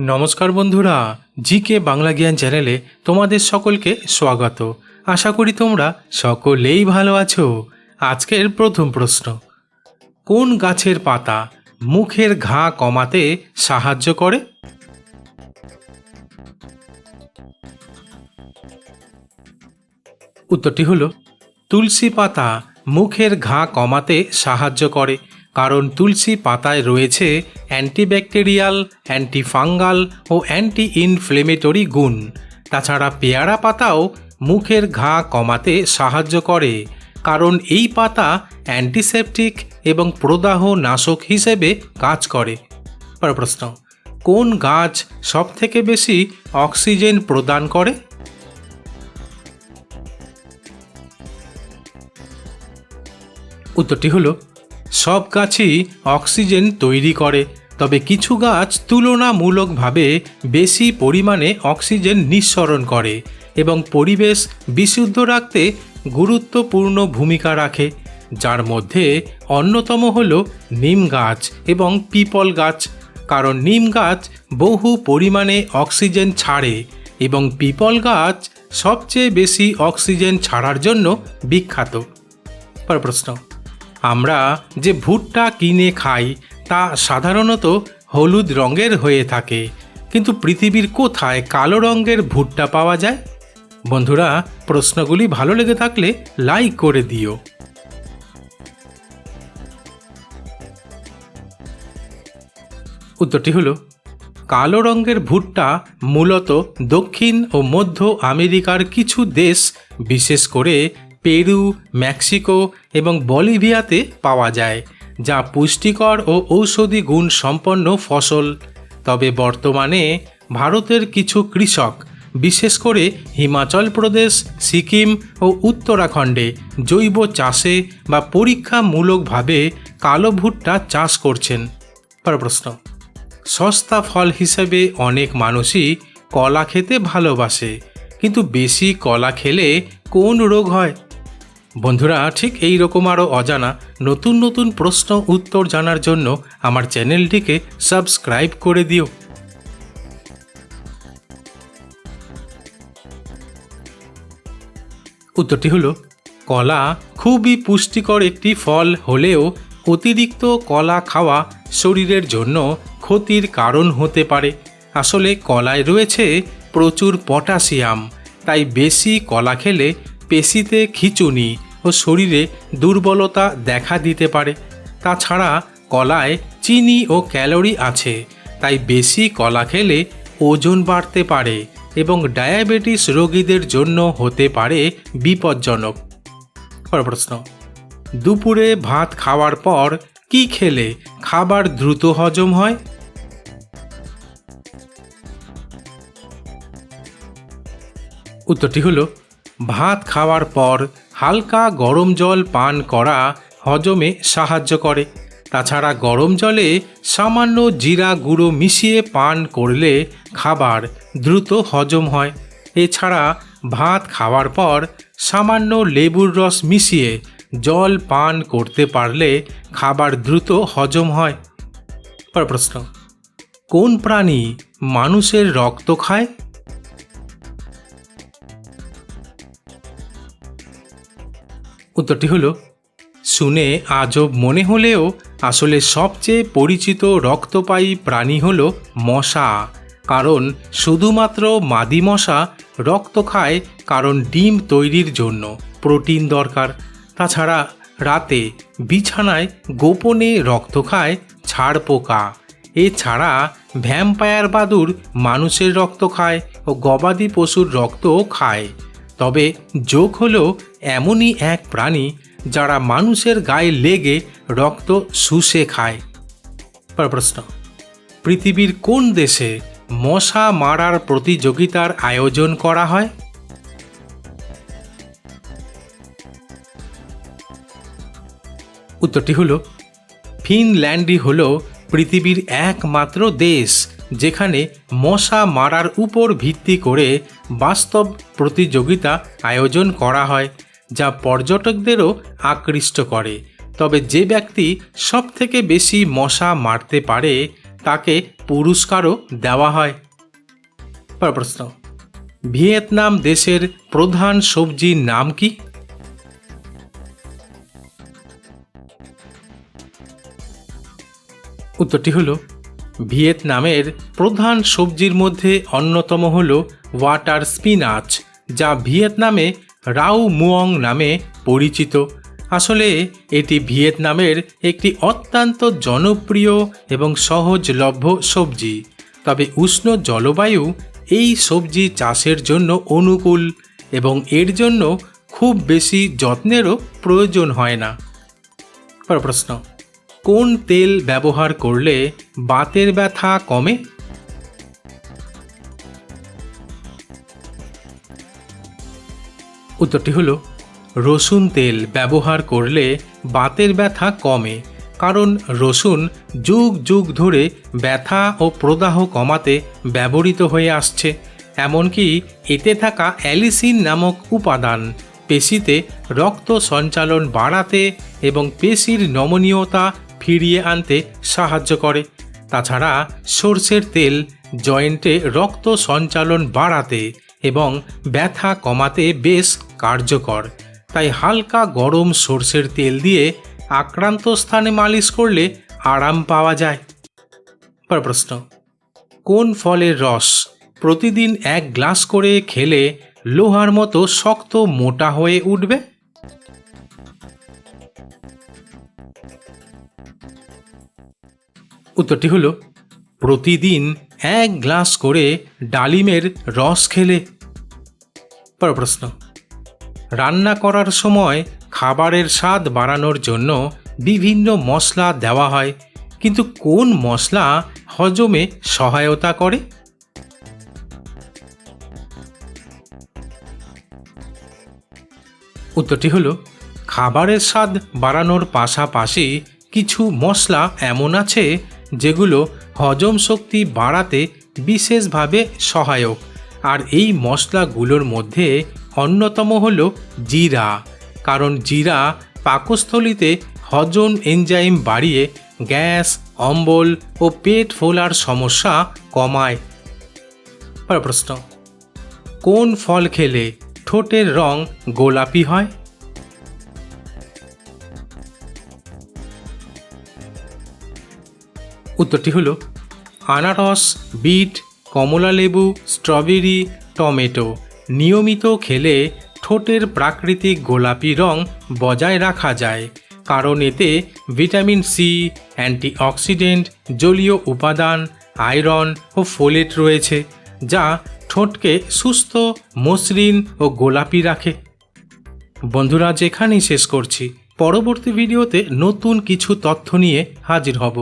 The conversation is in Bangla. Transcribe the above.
নমস্কার বন্ধুরা জি কে বাংলা জ্ঞান চ্যানেলে তোমাদের সকলকে স্বাগত। আশা করি তোমরা সকলেই ভালো আছো। আজকের প্রথম প্রশ্ন, কোন গাছের পাতা মুখের ঘা কমাতে সাহায্য করে? উত্তরটি হলো, তুলসী পাতা মুখের ঘা কমাতে সাহায্য করে। কারণ তুলসী পাতায় রয়েছে অ্যান্টিব্যাকটেরিয়াল, অ্যান্টিফাঙ্গাল ও অ্যান্টি ইনফ্লেমেটরি গুণ। তাছাড়া পেয়ারা পাতাও মুখের ঘা কমাতে সাহায্য করে, কারণ এই পাতা অ্যান্টিসেপটিক এবং প্রদাহ নাশক হিসেবে কাজ করে। পরের প্রশ্ন, কোন গাছ সবথেকে বেশি অক্সিজেন প্রদান করে? উত্তরটি হলো সব গাছই অক্সিজেন তৈরি করে, তবে কিছু গাছ তুলনামূলকভাবে বেশি পরিমাণে অক্সিজেন নিঃসরণ করে এবং পরিবেশ বিশুদ্ধ রাখতে গুরুত্বপূর্ণ ভূমিকা রাখে, যার মধ্যে অন্যতম হল নিম গাছ এবং পিপল গাছ, কারণ নিম গাছ বহু পরিমাণে অক্সিজেন ছাড়ে এবং পিপল গাছ সবচেয়ে বেশি অক্সিজেন ছাড়ার জন্য বিখ্যাত। পরের প্রশ্ন। আমরা যে ভুট্টা কিনে খাই, তা সাধারণত হলুদ রঙের হয়ে থাকে। কিন্তু পৃথিবীর কোথায় কালো রঙের ভুট্টা পাওয়া যায়? বন্ধুরা, প্রশ্নগুলি ভালো লেগে থাকলে লাইক করে দিও। উত্তরটি হলো, কালো রঙের ভুট্টা মূলত দক্ষিণ ও মধ্য আমেরিকার কিছু দেশ, বিশেষ করে পেরু, মেক্সিকো এবং বলিভিয়াতে পাওয়া যায়, যা পুষ্টিকর ও ঔষধি গুণ সম্পন্ন ফসল। তবে বর্তমানে ভারতের কিছু কৃষক, বিশেষ করে হিমাচল প্রদেশ, সিকিম ও উত্তরাখণ্ডে জৈব চাষে বা পরীক্ষামূলকভাবে কালো ভুট্টা চাষ করছেন। পরের প্রশ্ন, সস্তা ফল হিসেবে অনেক মানুষই কলা খেতে ভালোবাসে, কিন্তু বেশি কলা খেলে কোন রোগ হয়? বন্ধুরা, ঠিক এই রকম আরও অজানা নতুন নতুন প্রশ্ন উত্তর জানার জন্য আমার চ্যানেলটিকে সাবস্ক্রাইব করে দিও। উত্তরটি হলো, কলা খুবই পুষ্টিকর একটি ফল হলেও অতিরিক্ত কলা খাওয়া শরীরের জন্য ক্ষতির কারণ হতে পারে। আসলে কলায় রয়েছে প্রচুর পটাশিয়াম, তাই বেশি কলা খেলে পেশিতে খিচুনি ও শরীরে দুর্বলতা দেখা দিতে পারে। তাছাড়া কলায় চিনি ও ক্যালোরি আছে, তাই বেশি কলা খেলে ওজন বাড়তে পারে এবং ডায়াবেটিস রোগীদের জন্য হতে পারে বিপজ্জনক। প্রশ্ন, দুপুরে ভাত খাওয়ার পর কি খেলে খাবার দ্রুত হজম হয়? উত্তরটি হলো ভাত খাওয়ার পর হালকা গরম জল পান করা হজমে সাহায্য করে। তাছাড়া গরম জলে সামান্য জিরা গুঁড়ো মিশিয়ে পান করলে খাবার দ্রুত হজম হয়। এছাড়া ভাত খাওয়ার পর সামান্য লেবুর রস মিশিয়ে জল পান করতে পারলে খাবার দ্রুত হজম হয়। প্রশ্ন, কোন প্রাণী মানুষের রক্ত খায়? উত্তরটি হলো, শুনে আজব মনে হলেও আসলে সবচেয়ে পরিচিত রক্তপায়ী প্রাণী হলো মশা, কারণ শুধুমাত্র মাদি মশা রক্ত খায় কারণ ডিম তৈরির জন্য, প্রোটিন দরকার। তাছাড়া রাতে বিছানায় গোপনে রক্ত খায় ছাড় পোকা। এছাড়া ভ্যাম্পায়ার বাদুর মানুষের রক্ত খায় ও গবাদি পশুর রক্তও খায়। তবে যোগ হলো এমনই এক প্রাণী যারা মানুষের গায়ে লেগে রক্ত শুষে খায়। পর প্রশ্ন, পৃথিবীর কোন দেশে মশা মারার প্রতিযোগিতার আয়োজন করা হয়? উত্তরটি হলো, ফিনল্যান্ডই হল পৃথিবীর একমাত্র দেশ যেখানে মশা মারার উপর ভিত্তি করে বাস্তব প্রতিযোগিতা আয়োজন করা হয়, যা পর্যটকদেরও আকৃষ্ট করে। তবে যে ব্যক্তি সবথেকে বেশি মশা মারতে পারে, তাকে পুরস্কারও দেওয়া হয়। প্রশ্ন, ভিয়েতনাম দেশের প্রধান সবজির নাম কি? উত্তরটি হলো ভিয়েতনামের প্রধান সবজির মধ্যে অন্যতম হল ওয়াটার স্পিনাচ, যা ভিয়েতনামে রাউ মুয়ং নামে পরিচিত। আসলে এটি ভিয়েতনামের একটি অত্যন্ত জনপ্রিয় এবং সহজলভ্য সবজি। তবে উষ্ণ জলবায়ু এই সবজি চাষের জন্য অনুকূল এবং এর জন্য খুব বেশি যত্নেরও প্রয়োজন হয় না। প্রশ্ন। কোন তেল ব্যবহার করলে বাতের ব্যথা কমে? উত্তরটি হলো, রসুন তেল ব্যবহার করলে বাতের ব্যথা কমে, কারণ রসুন যুগ যুগ ধরে ব্যথা ও প্রদাহ কমাতে ব্যবহৃত হয়ে আসছে। এমনকি এতে থাকা অ্যালিসিন নামক উপাদান পেশিতে রক্ত সঞ্চালন বাড়াতে এবং পেশির নমনীয়তা ফিরিয়ে আনতে সাহায্য করে। তাছাড়া সর্ষের তেল জয়েন্টে রক্ত সঞ্চালন বাড়াতে এবং ব্যথা কমাতে বেশ কার্যকর। তাই হালকা গরম সর্ষের তেল দিয়ে আক্রান্ত স্থানে মালিশ করলে আরাম পাওয়া যায়। পর প্রশ্ন, কোন ফলের রস প্রতিদিন এক গ্লাস করে খেলে লোহার মতো শক্ত মোটা হয়ে উঠবে? উত্তরটি হলো, প্রতিদিন এক গ্লাস করে ডালিমের রস খেলে। পর প্রশ্ন, রান্না করার সময় খাবারের স্বাদ বাড়ানোর জন্য বিভিন্ন মশলা দেওয়া হয়, কিন্তু কোন মশলা হজমে সহায়তা করে? উত্তরটি হলো, খাবারের স্বাদ বাড়ানোর পাশাপাশি কিছু মশলা এমন আছে যেগুলো হজম শক্তি বাড়াতে বিশেষভাবে সহায়ক। আর এই মশলাগুলোর মধ্যে অন্যতম হলো জিরা। কারণ জিরা পাকস্থলিতে হজম এনজাইম বাড়িয়ে গ্যাস, অম্বল ও পেট ফোলার সমস্যা কমায়। প্রশ্ন, কোন ফল খেলে ঠোঁটের রং গোলাপি হয়? উত্তরটি হলো আনারস, বিট কমলালেবু স্ট্রবেরি, টমেটো। নিয়মিত খেলে ঠোঁটের প্রাকৃতিক গোলাপি রং বজায় রাখা যায়, কারণ এতে ভিটামিন সি, অ্যান্টিঅক্সিডেন্ট, জলীয় উপাদান, আয়রন ও ফোলেট রয়েছে, যা ঠোঁটকে সুস্থ, মসৃণ ও গোলাপি রাখে। বন্ধুরা যেখানেই শেষ করছি। পরবর্তী ভিডিওতে নতুন কিছু তথ্য নিয়ে হাজির হব।